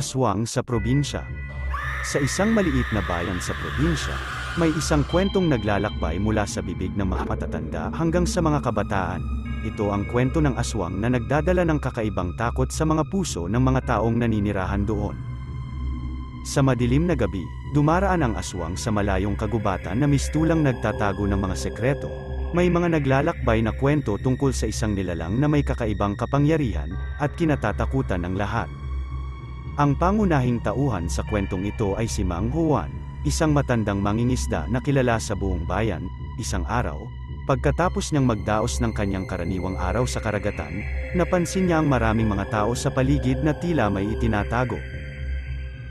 Aswang sa probinsya. Sa isang maliit na bayan sa probinsya, may isang kwentong naglalakbay mula sa bibig ng mga matatanda hanggang sa mga kabataan. Ito ang kwento ng aswang na nagdadala ng kakaibang takot sa mga puso ng mga taong naninirahan doon. Sa madilim na gabi, dumaraan ang aswang sa malayong kagubatan na mistulang nagtatago ng mga sekreto. May mga naglalakbay na kwento tungkol sa isang nilalang na may kakaibang kapangyarihan at kinatatakutan ng lahat. Ang pangunahing tauhan sa kwentong ito ay si Mang Juan, isang matandang mangingisda na kilala sa buong bayan, isang araw, pagkatapos niyang magdaos ng kanyang karaniwang araw sa karagatan, napansin niya ang maraming mga tao sa paligid na tila may itinatago.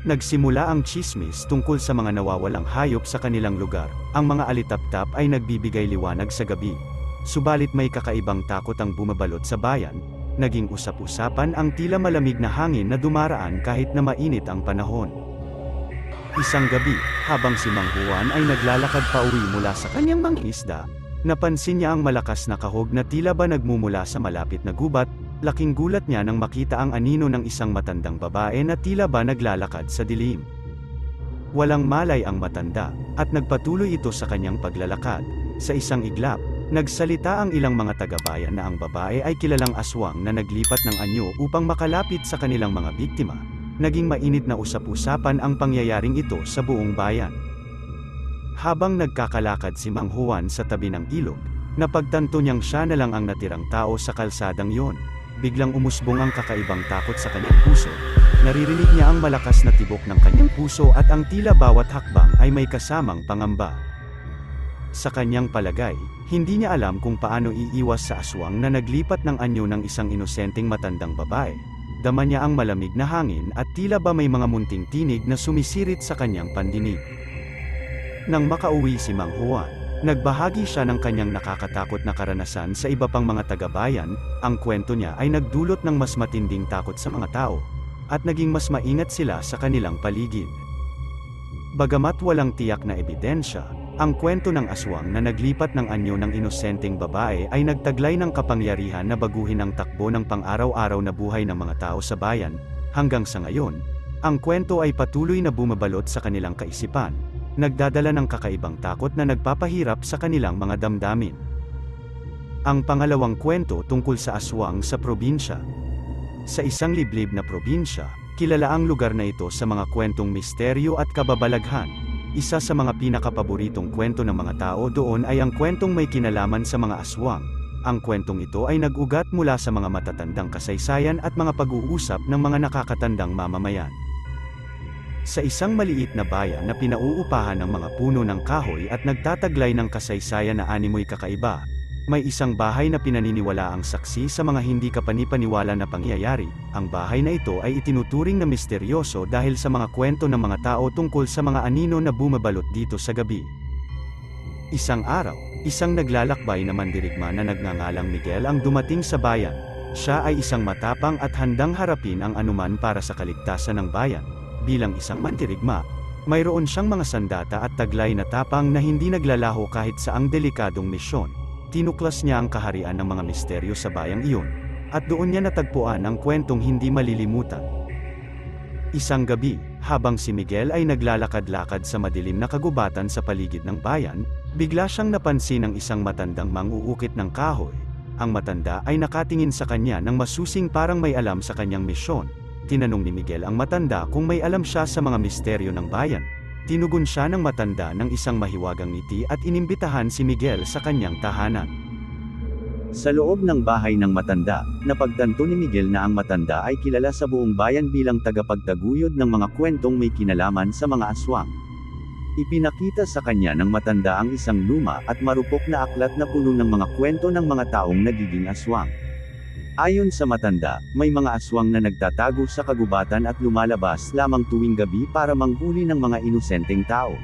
Nagsimula ang chismis tungkol sa mga nawawalang hayop sa kanilang lugar, ang mga alitaptap ay nagbibigay liwanag sa gabi. Subalit may kakaibang takot ang bumabalot sa bayan, naging usap-usapan ang tila malamig na hangin na dumaraan kahit na mainit ang panahon. Isang gabi, habang si Mang Juan ay naglalakad pa uwi mula sa kanyang mangisda, napansin niya ang malakas na kahog na tila ba nagmumula sa malapit na gubat, laking gulat niya nang makita ang anino ng isang matandang babae na tila ba naglalakad sa dilim. Walang malay ang matanda, at nagpatuloy ito sa kanyang paglalakad. Sa isang iglap, Nagsalita ang ilang mga tagabayan na ang babae ay kilalang aswang na naglipat ng anyo upang makalapit sa kanilang mga biktima. Naging mainit na usap-usapan ang pangyayaring ito sa buong bayan. Habang nagkakalakad si Mang Juan sa tabi ng ilog, napagtanto niyang siya na lang ang natirang tao sa kalsadang yon. Biglang umusbong ang kakaibang takot sa kanyang puso. Naririnig niya ang malakas na tibok ng kanyang puso at ang tila bawat hakbang ay may kasamang pangamba. Sa kanyang palagay, hindi niya alam kung paano iiwas sa aswang na naglipat ng anyo ng isang inosenteng matandang babae. Dama niya ang malamig na hangin at tila ba may mga munting tinig na sumisirit sa kanyang pandinig. Nang makauwi si Mang Juan, nagbahagi siya ng kanyang nakakatakot na karanasan sa iba pang mga taga-bayan, ang kwento niya ay nagdulot ng mas matinding takot sa mga tao, at naging mas maingat sila sa kanilang paligid. Bagamat walang tiyak na ebidensya, ang kwento ng aswang na naglipat ng anyo ng inosenteng babae ay nagtaglay ng kapangyarihan na baguhin ang takbo ng pang-araw-araw na buhay ng mga tao sa bayan, hanggang sa ngayon, ang kwento ay patuloy na bumabalot sa kanilang kaisipan, nagdadala ng kakaibang takot na nagpapahirap sa kanilang mga damdamin. Ang pangalawang kwento tungkol sa aswang sa probinsya. Sa isang liblib na probinsya, kilala ang lugar na ito sa mga kwentong misteryo at kababalaghan, isa sa mga pinakapaboritong kwento ng mga tao doon ay ang kwentong may kinalaman sa mga aswang. Ang kwentong ito ay nag-ugat mula sa mga matatandang kasaysayan at mga pag-uusap ng mga nakakatandang mamamayan. Sa isang maliit na bayan na pinauupahan ng mga puno ng kahoy at nagtataglay ng kasaysayan na animoy kakaiba, may isang bahay na pinaniniwala ang saksi sa mga hindi kapanipaniwala na pangyayari. Ang bahay na ito ay itinuturing na misteryoso dahil sa mga kwento ng mga tao tungkol sa mga anino na bumabalot dito sa gabi. Isang araw, isang naglalakbay na mandirigma na nagngangalang Miguel ang dumating sa bayan. Siya ay isang matapang at handang harapin ang anuman para sa kaligtasan ng bayan. Bilang isang mandirigma, mayroon siyang mga sandata at taglay na tapang na hindi naglalaho kahit sa ang delikadong misyon tinuklas niya ang kaharian ng mga misteryo sa bayang iyon, at doon niya natagpuan ang kwentong hindi malilimutan. Isang gabi, habang si Miguel ay naglalakad-lakad sa madilim na kagubatan sa paligid ng bayan, bigla siyang napansin ng isang matandang manguukit ng kahoy. Ang matanda ay nakatingin sa kanya ng masusing parang may alam sa kanyang misyon. Tinanong ni Miguel ang matanda kung may alam siya sa mga misteryo ng bayan, Tinugon siya ng matanda ng isang mahiwagang ngiti at inimbitahan si Miguel sa kanyang tahanan. Sa loob ng bahay ng matanda, napagtanto ni Miguel na ang matanda ay kilala sa buong bayan bilang tagapagtaguyod ng mga kwentong may kinalaman sa mga aswang. Ipinakita sa kanya ng matanda ang isang luma at marupok na aklat na puno ng mga kwento ng mga taong nagiging aswang. Ayon sa matanda, may mga aswang na nagtatago sa kagubatan at lumalabas lamang tuwing gabi para manghuli ng mga inosenteng tao.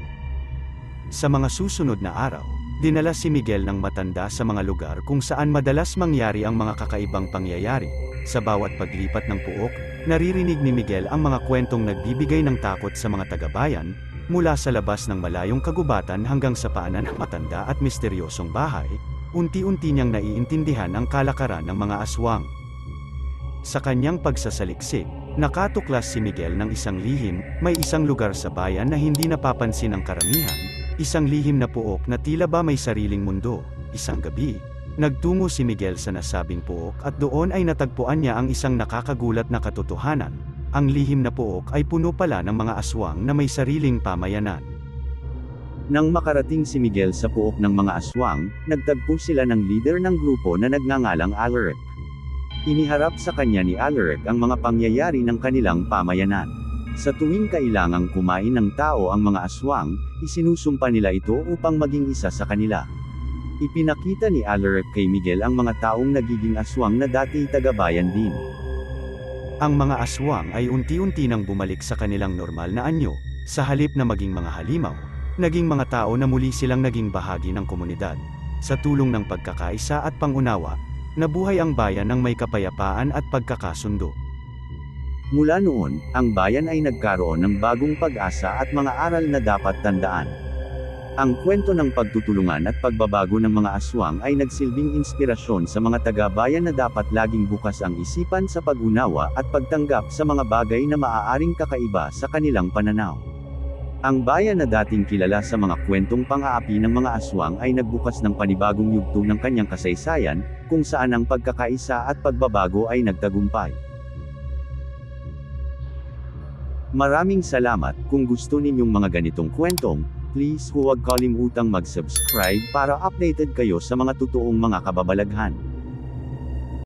Sa mga susunod na araw, dinala si Miguel ng matanda sa mga lugar kung saan madalas mangyari ang mga kakaibang pangyayari. Sa bawat paglipat ng puok, naririnig ni Miguel ang mga kwentong nagbibigay ng takot sa mga tagabayan, mula sa labas ng malayong kagubatan hanggang sa paanan ng matanda at misteryosong bahay, unti-unti niyang naiintindihan ang kalakaran ng mga aswang. Sa kanyang pagsasaliksik, Nakatuklas si Miguel ng isang lihim, may isang lugar sa bayan na hindi napapansin ng karamihan, isang lihim na puok na tila ba may sariling mundo, isang gabi. Nagtungo si Miguel sa nasabing puok at doon ay natagpuan niya ang isang nakakagulat na katotohanan. Ang lihim na puok ay puno pala ng mga aswang na may sariling pamayanan. Nang makarating si Miguel sa puok ng mga aswang, nagtagpo sila ng leader ng grupo na nagngangalang Alaric. Iniharap sa kanya ni Alaric ang mga pangyayari ng kanilang pamayanan. Sa tuwing kailangang kumain ng tao ang mga aswang, isinusumpa nila ito upang maging isa sa kanila. Ipinakita ni Alaric kay Miguel ang mga taong nagiging aswang na dati tagabayan din. Ang mga aswang ay unti-unti nang bumalik sa kanilang normal na anyo, sa halip na maging mga halimaw, naging mga tao na muli silang naging bahagi ng komunidad. Sa tulong ng pagkakaisa at pangunawa, nabuhay ang bayan ng may kapayapaan at pagkakasundo. Mula noon, ang bayan ay nagkaroon ng bagong pag-asa at mga aral na dapat tandaan. Ang kwento ng pagtutulungan at pagbabago ng mga aswang ay nagsilbing inspirasyon sa mga taga-bayan na dapat laging bukas ang isipan sa pag-unawa at pagtanggap sa mga bagay na maaaring kakaiba sa kanilang pananaw. Ang bayan na dating kilala sa mga kwentong pang-aapi ng mga aswang ay nagbukas ng panibagong yugto ng kanyang kasaysayan, kung saan ang pagkakaisa at pagbabago ay nagtagumpay. Maraming salamat, kung gusto ninyong mga ganitong kwentong, please huwag kalimutang mag-subscribe para updated kayo sa mga totoong mga kababalaghan.